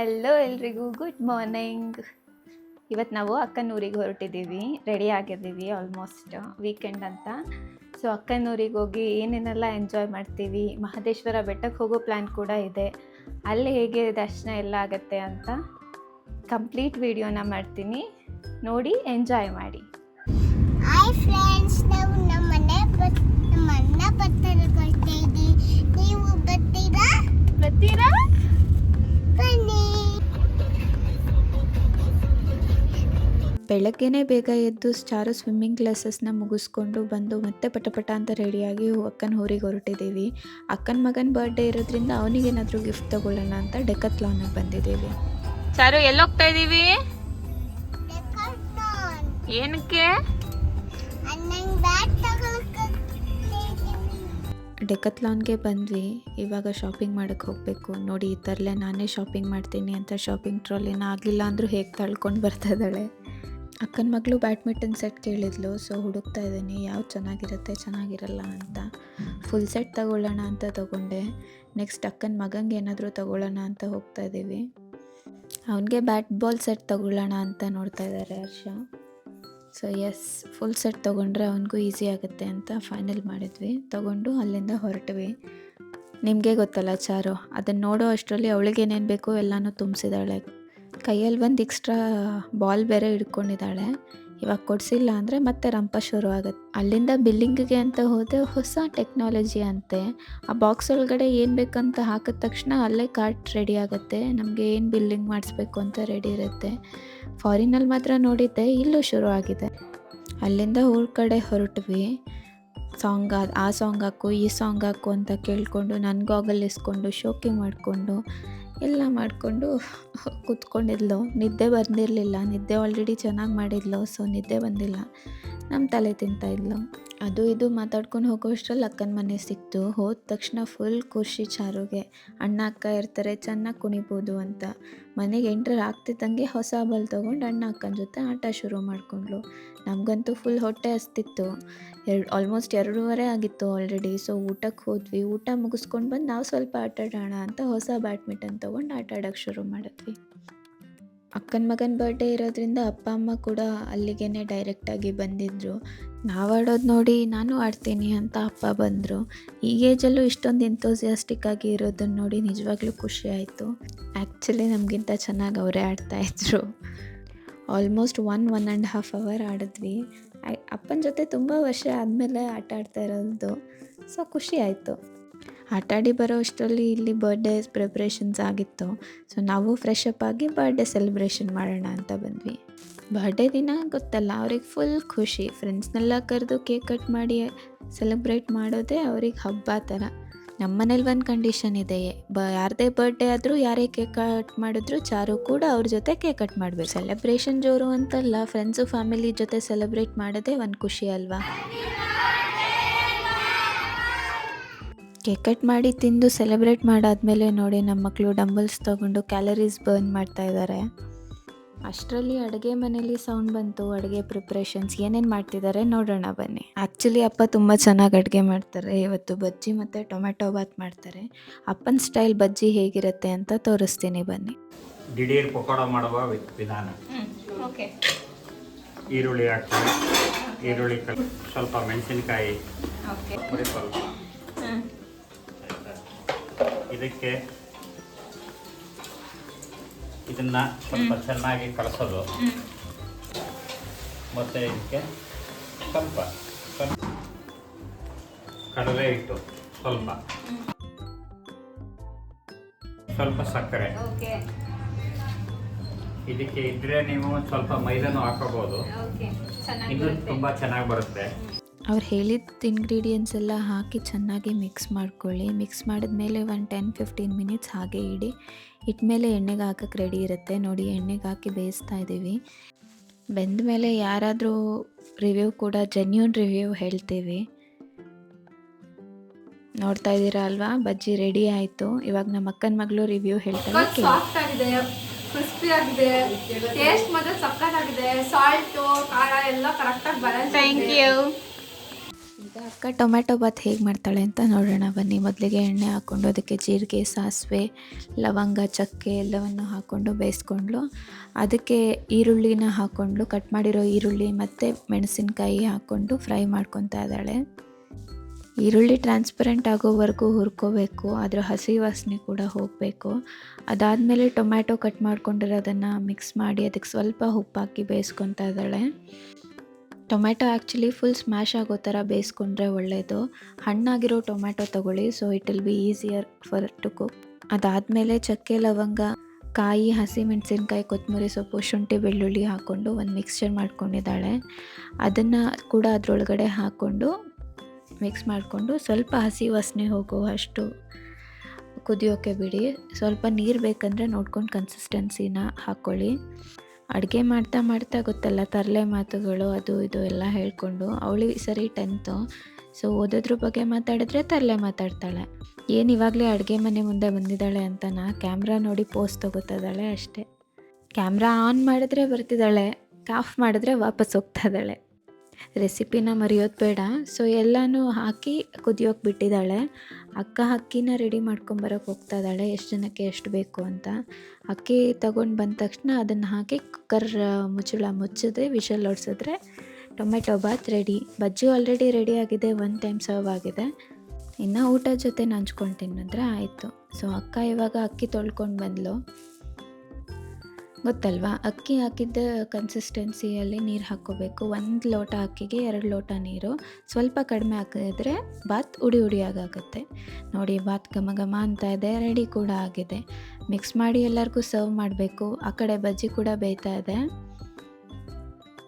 Hello ಎಲ್ರಿಗೂ good morning ಇವತ್ತು ನಾವು ಅಕ್ಕನೂರಿಗೆ ಹೊರಟಿದ್ದೀವಿ. ರೆಡಿ ಆಗಿದ್ದೀವಿ ಆಲ್ಮೋಸ್ಟ್ ವೀಕೆಂಡ್ ಅಂತ. ಸೊ ಅಕ್ಕನೂರಿಗೆ ಹೋಗಿ ಏನೇನೆಲ್ಲ ಎಂಜಾಯ್ ಮಾಡ್ತೀವಿ? ಮಹದೇಶ್ವರ ಬೆಟ್ಟಕ್ಕೆ ಹೋಗೋ ಪ್ಲ್ಯಾನ್ ಕೂಡ ಇದೆ. ಅಲ್ಲಿ ಹೇಗೆ ದರ್ಶನ ಎಲ್ಲ ಆಗುತ್ತೆ ಅಂತ ಕಂಪ್ಲೀಟ್ ವೀಡಿಯೋನ ಮಾಡ್ತೀನಿ. ನೋಡಿ ಎಂಜಾಯ್ ಮಾಡಿ. ಬೆಳಗ್ಗೆನೇ ಬೇಗ ಎದ್ದು ಚಾರು ಸ್ವಿಮ್ಮಿಂಗ್ ಕ್ಲಾಸಸ್ನ ಮುಗಿಸ್ಕೊಂಡು ಬಂದು ಮತ್ತೆ ಪಟಪಟ ಅಂತ ರೆಡಿಯಾಗಿ ಅಕ್ಕನ ಊರಿಗೆ ಹೊರಟಿದ್ದೀವಿ. ಅಕ್ಕನ ಮಗನ ಬರ್ಡೇ ಇರೋದ್ರಿಂದ ಅವನಿಗೇನಾದರೂ ಗಿಫ್ಟ್ ತಗೊಳ್ಳೋಣ ಅಂತ ಡೆಕತ್ಲಾನಿಗೆ ಬಂದಿದ್ದೀವಿ. ಸಾರು ಎಲ್ಲಿ ಹೋಗ್ತಾ ಇದ್ದೀವಿ ಏನಕ್ಕೆ ಡೆಕತ್ಲಾನ್ಗೆ ಬಂದ್ವಿ. ಇವಾಗ ಶಾಪಿಂಗ್ ಮಾಡೋಕ್ಕೆ ಹೋಗಬೇಕು. ನೋಡಿ ಈ ಥರಲ್ಲೇ ನಾನೇ ಶಾಪಿಂಗ್ ಮಾಡ್ತೀನಿ ಅಂತ ಶಾಪಿಂಗ್ ಟ್ರಾಲಿನ ಆಗಲಿಲ್ಲ ಅಂದರೂ ಹೇಗೆ ತಳ್ಕೊಂಡು ಬರ್ತಾ ಇದ್ದಾಳೆ? ಅಕ್ಕನ ಮಗಳು ಬ್ಯಾಡ್ಮಿಂಟನ್ ಸೆಟ್ ಕೇಳಿದ್ಲು. ಸೊ ಹುಡುಕ್ತಾ ಇದ್ದೀನಿ. ಯಾವ್ದು ಚೆನ್ನಾಗಿರುತ್ತೆ, ಚೆನ್ನಾಗಿರಲ್ಲ ಅಂತ. ಫುಲ್ ಸೆಟ್ ತಗೊಳ್ಳೋಣ ಅಂತ ತಗೊಂಡೆ. ನೆಕ್ಸ್ಟ್ ಅಕ್ಕನ ಮಗಂಗೆ ಏನಾದರೂ ತಗೊಳ್ಳೋಣ ಅಂತ ಹೋಗ್ತಾ ಇದ್ದೀವಿ. ಅವನಿಗೆ ಬ್ಯಾಟ್ ಬಾಲ್ ಸೆಟ್ ತಗೊಳ್ಳೋಣ ಅಂತ ನೋಡ್ತಾ ಇದ್ದಾರೆ Harsha. So yes full set ತೊಗೊಂಡ್ರೆ ಅವನಿಗೂ ಈಸಿ ಆಗುತ್ತೆ ಅಂತ ಫೈನಲ್ ಮಾಡಿದ್ವಿ. ತೊಗೊಂಡು ಅಲ್ಲಿಂದ ಹೊರಟ್ವಿ. ನಿಮಗೆ ಗೊತ್ತಲ್ಲ ಚಾರು, ಅದನ್ನು ನೋಡೋ ಅಷ್ಟರಲ್ಲಿ ಅವಳಿಗೆ ಏನೇನು ಬೇಕೋ ಎಲ್ಲನೂ ತುಂಬಿಸಿದಾಳೆ ಕೈಯಲ್ಲಿ ಒಂದು ಎಕ್ಸ್ಟ್ರಾ ಬಾಲ್ ಬೇರೆ ಹಿಡ್ಕೊಂಡಿದ್ದಾಳೆ. ಇವಾಗ ಕೊಡಿಸಿಲ್ಲ ಅಂದರೆ ಮತ್ತೆ ರಂಪ ಶುರು ಆಗುತ್ತೆ. ಅಲ್ಲಿಂದ ಬಿಲ್ಲಿಂಗಿಗೆ ಅಂತ ಹೋದೆ ಹೊಸ ಟೆಕ್ನಾಲಜಿ ಅಂತೆ. ಆ ಬಾಕ್ಸ್ ಒಳಗಡೆ ಏನು ಬೇಕಂತ ಹಾಕಿದ ತಕ್ಷಣ ಅಲ್ಲೇ ಕಾರ್ಟ್ ರೆಡಿ ಆಗುತ್ತೆ. ನಮಗೆ ಏನು ಬಿಲ್ಲಿಂಗ್ ಮಾಡಿಸ್ಬೇಕು ಅಂತ ರೆಡಿ ಇರುತ್ತೆ. ಫಾರಿನಲ್ಲಿ ಮಾತ್ರ ನೋಡಿದ್ದೆ, ಇಲ್ಲೂ ಶುರು ಆಗಿದೆ. ಅಲ್ಲಿಂದ ಊರ ಕಡೆ ಹೊರಟ್ವಿ. ಸಾಂಗ್ ಆ ಸಾಂಗ್ ಹಾಕು, ಈ ಸಾಂಗ್ ಹಾಕು ಅಂತ ಕೇಳಿಕೊಂಡು ಗಾಗಲ್ ಇಸ್ಕೊಂಡು ಶೋಕಿ ಮಾಡಿಕೊಂಡು ಎಲ್ಲ ಮಾಡಿಕೊಂಡು ಕೂತ್ಕೊಂಡಿದ್ಲು. ನಿದ್ದೆ ಬಂದಿರಲಿಲ್ಲ. ನಿದ್ದೆ ಆಲ್ರೆಡಿ ಚೆನ್ನಾಗಿ ಮಾಡಿದ್ಲು. ಸೊ ನಿದ್ದೆ ಬಂದಿಲ್ಲ. ನಮ್ಮ ತಲೆ ತಿಂತಾಯಿದ್ಲು ಅದು ಇದು ಮಾತಾಡ್ಕೊಂಡು ಹೋಗೋ ಅಷ್ಟ್ರಲ್ಲಿ ಅಕ್ಕನ ಮನೆ ಸಿಕ್ತು. ಹೋದ ತಕ್ಷಣ ಫುಲ್ ಖುಷಿ ಚಾರುಗೆ. ಅಣ್ಣ, ಅಕ್ಕ ಇರ್ತಾರೆ. ಚೆನ್ನಾಗಿ ಕುಣಿಬೋದು ಅಂತ. ಮನೆಗೆ ಎಂಟ್ರ್ ಆಗ್ತಿದ್ದಂಗೆ ಹೊಸ ಬಲ್ ತೊಗೊಂಡು ಅಣ್ಣ ಅಕ್ಕನ ಜೊತೆ ಆಟ ಶುರು ಮಾಡಿಕೊಂಡ್ಳು. ನಮಗಂತೂ ಫುಲ್ ಹೊಟ್ಟೆ ಹಸ್ತಿತ್ತು. ಎರಡು ಆಲ್ಮೋಸ್ಟ್ ಎರಡೂವರೆ ಆಗಿತ್ತು ಆಲ್ರೆಡಿ ಸೊ ಊಟಕ್ಕೆ ಹೋದ್ವಿ. ಊಟ ಮುಗಿಸ್ಕೊಂಡು ಬಂದು ನಾವು ಸ್ವಲ್ಪ ಆಟ ಆಡೋಣ ಅಂತ ಹೊಸ ಬ್ಯಾಡ್ಮಿಂಟನ್ ತೊಗೊಂಡು ಆಟ ಆಡೋಕ್ಕೆ ಶುರು ಮಾಡಿದ್ವಿ. ಅಕ್ಕನ ಮಗನ ಬರ್ಡೇ ಇರೋದ್ರಿಂದ ಅಪ್ಪ, ಅಮ್ಮ ಕೂಡ ಅಲ್ಲಿಗೇ ಡೈರೆಕ್ಟಾಗಿ ಬಂದಿದ್ದರು ನಾವು ಆಡೋದು ನೋಡಿ ನಾನು ಆಡ್ತೀನಿ ಅಂತ ಅಪ್ಪ ಬಂದರು. ಈ ಏಜಲ್ಲೂ ಇಷ್ಟೊಂದು ಎಂಥೋಸಿಯಾಸ್ಟಿಕ್ ಆಗಿ ಇರೋದನ್ನ ನೋಡಿ ನಿಜವಾಗ್ಲೂ ಖುಷಿ ಆಯಿತು. ಆ್ಯಕ್ಚುಲಿ ನಮಗಿಂತ ಚೆನ್ನಾಗಿ ಅವರೇ ಆಡ್ತಾಯಿದ್ರು almost one one and half hour ಆಡಿದ್ವಿ. ಅಪ್ಪನ ಜೊತೆ ತುಂಬ ವರ್ಷ ಆದಮೇಲೆ ಆಟ ಆಡ್ತಾ ಇರೋದು. ಸೊ ಖುಷಿ ಆಯಿತು. ಆಟಾಡಿ ಬರೋ ಅಷ್ಟರಲ್ಲಿ ಇಲ್ಲಿ ಬರ್ಡೇ ಪ್ರಿಪ್ರೇಷನ್ಸ್ ಆಗಿತ್ತು. ಸೊ ನಾವು ಫ್ರೆಶ್ ಅಪ್ ಆಗಿ ಬರ್ಡೇ ಸೆಲೆಬ್ರೇಷನ್ ಮಾಡೋಣ ಅಂತ ಬಂದ್ವಿ. ಬರ್ಡೇ ದಿನ ಗೊತ್ತಲ್ಲ, ಅವ್ರಿಗೆ ಫುಲ್ ಖುಷಿ. ಫ್ರೆಂಡ್ಸ್ನೆಲ್ಲ ಕರೆದು ಕೇಕ್ ಕಟ್ ಮಾಡಿ ಸೆಲೆಬ್ರೇಟ್ ಮಾಡೋದೇ ಅವ್ರಿಗೆ ಹಬ್ಬ ಥರ. ನಮ್ಮ ಮನೇಲಿ ಒಂದು ಕಂಡೀಷನ್ ಇದೆಯೇ ಬ ಯಾರದೇ ಬರ್ಡೇ ಆದರೂ ಯಾರೇ ಕೇಕ್ ಕಟ್ ಮಾಡಿದ್ರು ಚಾರು ಕೂಡ ಅವ್ರ ಜೊತೆ ಕೇಕ್ ಕಟ್ ಮಾಡಬೇಕು. ಸೆಲೆಬ್ರೇಷನ್ ಜೋರು ಅಂತಲ್ಲ ಫ್ರೆಂಡ್ಸು ಫ್ಯಾಮಿಲಿ ಜೊತೆ ಸೆಲೆಬ್ರೇಟ್ ಮಾಡೋದೇ ಒಂದು ಖುಷಿ ಅಲ್ವಾ? ಕೇಕ್ ಕಟ್ ಮಾಡಿ ತಿಂದು ಸೆಲೆಬ್ರೇಟ್ ಮಾಡಾದ್ಮೇಲೆ ನೋಡಿ ನಮ್ಮ ಮಕ್ಕಳು ಡಂಬಲ್ಸ್ ತೊಗೊಂಡು ಕ್ಯಾಲರೀಸ್ ಬರ್ನ್ ಮಾಡ್ತಾ ಇದ್ದಾರೆ ಅಷ್ಟರಲ್ಲಿ ಅಡುಗೆ ಮನೇಲಿ ಸೌಂಡ್ ಬಂತು ಅಡುಗೆ ಪ್ರಿಪ್ರೇಷನ್ಸ್ ಏನೇನು ಮಾಡ್ತಿದ್ದಾರೆ ನೋಡೋಣ ಬನ್ನಿ. ಆ್ಯಕ್ಚುಲಿ ಅಪ್ಪ ತುಂಬ ಚೆನ್ನಾಗಿ ಅಡುಗೆ ಮಾಡ್ತಾರೆ. ಇವತ್ತು ಬಜ್ಜಿ ಮತ್ತು ಟೊಮೆಟೊ ಬಾತ್ ಮಾಡ್ತಾರೆ. ಅಪ್ಪನ ಸ್ಟೈಲ್ ಬಜ್ಜಿ ಹೇಗಿರುತ್ತೆ ಅಂತ ತೋರಿಸ್ತೀನಿ ಬನ್ನಿ. ದಿಢೀರ್ ಪಕೋಡ ಮಾಡುವ ವಿಧಾನ ಓಕೆ ಈರುಳ್ಳಿ ಹಾಕ್ತೀನಿ ಈರುಳ್ಳಿ ಸ್ವಲ್ಪ ಮೆಣಸಿನಕಾಯಿ? ಇದಕ್ಕೆ ಇದನ್ನ ಸ್ವಲ್ಪ ಚೆನ್ನಾಗಿ ಕಲಸೋದು. ಮತ್ತೆ ಇದಕ್ಕೆ ಸ್ವಲ್ಪ ಕಡಲೆ ಹಿಟ್ಟು ಸ್ವಲ್ಪ. ಸ್ವಲ್ಪ ಸಕ್ಕರೆ. ಇದಕ್ಕೆ ಇದ್ರೆ ನೀವು ಸ್ವಲ್ಪ ಮೈದಾನು ಹಾಕೋಬಹುದು ಇದು ತುಂಬಾ ಚೆನ್ನಾಗಿ ಬರುತ್ತೆ. ಅವ್ರು ಹೇಳಿದ ಇಂಗ್ರೀಡಿಯೆಂಟ್ಸ್ ಎಲ್ಲ ಹಾಕಿ ಚೆನ್ನಾಗಿ ಮಿಕ್ಸ್ ಮಾಡ್ಕೊಳ್ಳಿ. ಮಿಕ್ಸ್ ಮಾಡಿದ್ಮೇಲೆ ಒಂದು ಟೆನ್ ಫಿಫ್ಟೀನ್ ಮಿನಿಟ್ಸ್ ಹಾಗೆ ಇಡಿ. ಇಟ್ಮೇಲೆ ಎಣ್ಣೆಗೆ ಹಾಕಕ್ಕೆ ರೆಡಿ ಇರುತ್ತೆ. ನೋಡಿ ಎಣ್ಣೆಗೆ ಹಾಕಿ ಬೇಯಿಸ್ತಾ ಇದ್ದೀವಿ. ಬೆಂದ ಮೇಲೆ ಯಾರಾದರೂ ರಿವ್ಯೂ ಕೂಡ ಜೆನ್ಯೂನ್ ರಿವ್ಯೂ ಹೇಳ್ತೀವಿ. ನೋಡ್ತಾ ಇದ್ದೀರಾ ಅಲ್ವಾ? ಬಜ್ಜಿ ರೆಡಿ ಆಯಿತು. ಇವಾಗ ನಮ್ಮ ಅಕ್ಕನ ಮಗಳು ರಿವ್ಯೂ ಹೇಳ್ತಾರೆ. ಕೇಳಿ ಸಾಫ್ಟ್ ಆಗಿದೆ. ಕ್ರಿಸ್ಪಿ ಆಗಿದೆ. ಟೇಸ್ಟ್ ಮಾತ್ರ ಸಕ್ಕತ್ತಾಗಿದೆ. ಸಾಲ್ಟು ಖಾರ ಎಲ್ಲ ಕರೆಕ್ಟಾಗಿ ಬ್ಯಾಲೆನ್ಸ್ ಥ್ಯಾಂಕ್ ಯು ಅಕ್ಕ ಟೊಮ್ಯಾಟೊ ಬಾತ್ ಹೇಗೆ ಮಾಡ್ತಾಳೆ ಅಂತ ನೋಡೋಣ. ಬನ್ನಿ, ಮೊದಲಿಗೆ ಎಣ್ಣೆ ಹಾಕ್ಕೊಂಡು ಅದಕ್ಕೆ ಜೀರಿಗೆ, ಸಾಸಿವೆ, ಲವಂಗ, ಚಕ್ಕೆ ಎಲ್ಲವನ್ನು ಹಾಕ್ಕೊಂಡು ಬೇಯಿಸ್ಕೊಂಡ್ಲು. ಅದಕ್ಕೆ ಈರುಳ್ಳಿನ ಹಾಕ್ಕೊಂಡು ಕಟ್ ಮಾಡಿರೋ ಈರುಳ್ಳಿ ಮತ್ತು ಮೆಣಸಿನಕಾಯಿ ಹಾಕ್ಕೊಂಡು ಫ್ರೈ ಮಾಡ್ಕೊತಾ ಇದ್ದಾಳೆ. ಈರುಳ್ಳಿ ಟ್ರಾನ್ಸ್ಪರೆಂಟ್ ಆಗೋವರೆಗೂ ಹುರ್ಕೋಬೇಕು ಅದರ ಹಸಿ ವಾಸನೆ ಕೂಡ ಹೋಗಬೇಕು. ಅದಾದಮೇಲೆ ಟೊಮ್ಯಾಟೊ ಕಟ್ ಮಾಡ್ಕೊಂಡಿರೋದನ್ನು ಮಿಕ್ಸ್ ಮಾಡಿ ಅದಕ್ಕೆ ಸ್ವಲ್ಪ ಉಪ್ಪಾಕಿ ಬೇಯಿಸ್ಕೊತಾ ಇದ್ದಾಳೆ. ಟೊಮ್ಯಾಟೊ ಆ್ಯಕ್ಚುಲಿ ಫುಲ್ ಸ್ಮ್ಯಾಶ್ ಆಗೋ ಥರ ಬೇಯಿಸ್ಕೊಂಡ್ರೆ ಒಳ್ಳೆಯದು ಹಣ್ಣಾಗಿರೋ ಟೊಮ್ಯಾಟೊ ತೊಗೊಳ್ಳಿ so it will be easier for to cook ಅದಾದಮೇಲೆ ಚಕ್ಕೆ, ಲವಂಗ, ಕಾಯಿ, ಹಸಿ ಮೆಣಸಿನ್ಕಾಯಿ, ಕೊತ್ತಂಬರಿ ಸೊಪ್ಪು, ಶುಂಠಿ, ಬೆಳ್ಳುಳ್ಳಿ ಹಾಕ್ಕೊಂಡು ಒಂದು ಮಿಕ್ಸ್ಚರ್ ಮಾಡ್ಕೊಂಡಿದ್ದಾಳೆ. ಅದನ್ನು ಕೂಡ ಅದರೊಳಗಡೆ ಹಾಕ್ಕೊಂಡು ಮಿಕ್ಸ್ ಮಾಡಿಕೊಂಡು ಸ್ವಲ್ಪ ಹಸಿ ವಾಸನೆ ಹೋಗುವಷ್ಟು ಕುದಿಯೋಕೆ ಬಿಡಿ. ಸ್ವಲ್ಪ ನೀರು ಬೇಕಂದರೆ ನೋಡ್ಕೊಂಡು ಕನ್ಸಿಸ್ಟೆನ್ಸಿನ ಹಾಕ್ಕೊಳ್ಳಿ ಅಡುಗೆ ಮಾಡ್ತಾ ಮಾಡ್ತಾ ಗೊತ್ತಲ್ಲ, ತರಲೆ ಮಾತುಗಳು ಅದು ಇದು ಎಲ್ಲ ಹೇಳ್ಕೊಂಡು ಅವಳಿಗೆ ಸರಿ ಟೆಂತು ಸೊ ಓದೋದ್ರ ಬಗ್ಗೆ ಮಾತಾಡಿದ್ರೆ ತರಲೆ ಮಾತಾಡ್ತಾಳೆ. ಏನು ಇವಾಗಲೇ ಅಡುಗೆ ಮನೆ ಮುಂದೆ ಬಂದಿದ್ದಾಳೆ ಅಂತ ನಾ ಕ್ಯಾಮ್ರಾ ನೋಡಿ ಪೋಸ್ ತಗೋತಿದ್ದಾಳೆ ಅಷ್ಟೇ. ಕ್ಯಾಮ್ರಾ ಆನ್ ಮಾಡಿದ್ರೆ ಬರ್ತಿದ್ದಾಳೆ ಕಾಫ್ ಮಾಡಿದ್ರೆ ವಾಪಸ್ ಹೋಗ್ತಾ ಇದ್ದಾಳೆ. ರೆಸಿಪಿನ ಮರೆಯೋದು ಬೇಡ. ಸೊ ಎಲ್ಲನೂ ಹಾಕಿ ಕುದಿಯೋಕೆ ಬಿಟ್ಟಿದ್ದಾಳೆ. ಅಕ್ಕ ಅಕ್ಕಿನ ರೆಡಿ ಮಾಡ್ಕೊಂಬರೋಕೆ ಹೋಗ್ತಾ ಇದ್ದಾಳೆ, ಎಷ್ಟು ಜನಕ್ಕೆ ಎಷ್ಟು ಬೇಕು ಅಂತ. ಅಕ್ಕಿ ತಗೊಂಡು ಬಂದ ತಕ್ಷಣ ಅದನ್ನು ಹಾಕಿ ಕುಕ್ಕರ್ ಮುಚ್ಚಳ ಮುಚ್ಚಿದ್ರೆ, whistle ಹೊಡ್ಸಿದ್ರೆ tomato bath ready bajji already ready ಆಗಿದೆ ಒನ್ ಟೈಮ್ ಸರ್ವ್ ಆಗಿದೆ. ಇನ್ನು ಊಟ ಜೊತೆ ನಂಚ್ಕೊಂಡು ತಿನ್ನಿದ್ರೆ ಆಯಿತು. ಸೊ ಅಕ್ಕ ಇವಾಗ ಅಕ್ಕಿ ತೊಳ್ಕೊಂಡು ಬಂದ್ಲು. ಗೊತ್ತಲ್ವಾ? ಅಕ್ಕಿ ಹಾಕಿದ್ದ ಕನ್ಸಿಸ್ಟೆನ್ಸಿಯಲ್ಲಿ ನೀರು ಹಾಕ್ಕೋಬೇಕು. ಒಂದು ಲೋಟ ಅಕ್ಕಿಗೆ ಎರಡು ಲೋಟ ನೀರು. ಸ್ವಲ್ಪ ಕಡಿಮೆ ಹಾಕಿದ್ರೆ ಬಾತ್ ಉಡಿ ಉಡಿಯಾಗುತ್ತೆ ನೋಡಿ, ಬಾತ್ ಘಮ ಘಮ ಅಂತ ಇದೆ ರೆಡಿ ಕೂಡ ಆಗಿದೆ. ಮಿಕ್ಸ್ ಮಾಡಿ ಎಲ್ಲರಿಗೂ ಸರ್ವ್ ಮಾಡಬೇಕು. ಆ ಕಡೆ ಬಜ್ಜಿ ಕೂಡ ಬೇಯ್ತಾ ಇದೆ.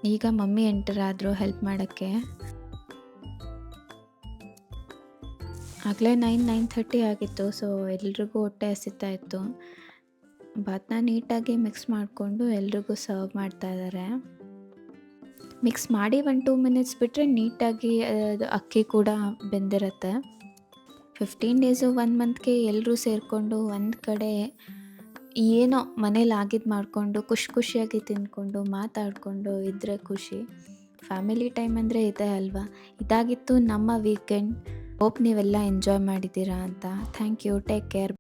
ಈಗ ಮಮ್ಮಿ ಎಂಟರಾದರು ಹೆಲ್ಪ್ ಮಾಡೋಕ್ಕೆ. ಆಗಲೇ ನೈನ್ ನೈನ್ ಥರ್ಟಿ ಆಗಿತ್ತು ಸೊ ಎಲ್ರಿಗೂ ಹೊಟ್ಟೆ ಹಸಿತಾ ಇತ್ತು. ಭಾತನ ನೀಟಾಗಿ ಮಿಕ್ಸ್ ಮಾಡಿಕೊಂಡು ಎಲ್ರಿಗೂ ಸರ್ವ್ ಮಾಡ್ತಾ ಇದ್ದಾರೆ ಮಿಕ್ಸ್ ಮಾಡಿ ಒನ್ ಟೂ ಮಿನಿಟ್ಸ್ ಬಿಟ್ಟರೆ ನೀಟಾಗಿ ಅದು ಅಕ್ಕಿ ಕೂಡ ಬೆಂದಿರುತ್ತೆ. ಫಿಫ್ಟೀನ್ ಡೇಸು ಒನ್ ಮಂತ್ಗೆ ಎಲ್ಲರೂ ಸೇರಿಕೊಂಡು ಒಂದು ಕಡೆ ಏನೋ ಮನೇಲಿ ಆಗಿದ್ದು ಮಾಡಿಕೊಂಡು, ಖುಷಿ ಖುಷಿಯಾಗಿ ತಿಂದ್ಕೊಂಡು ಮಾತಾಡಿಕೊಂಡು ಇದ್ದರೆ ಖುಷಿ. ಫ್ಯಾಮಿಲಿ ಟೈಮ್ ಅಂದರೆ ಇದೆ ಅಲ್ವಾ? ಇದಾಗಿತ್ತು ನಮ್ಮ ವೀಕೆಂಡ್ ಹೋಪ್ ನೀವೆಲ್ಲ ಎಂಜಾಯ್ ಮಾಡಿದ್ದೀರಾ ಅಂತ. Thank you take care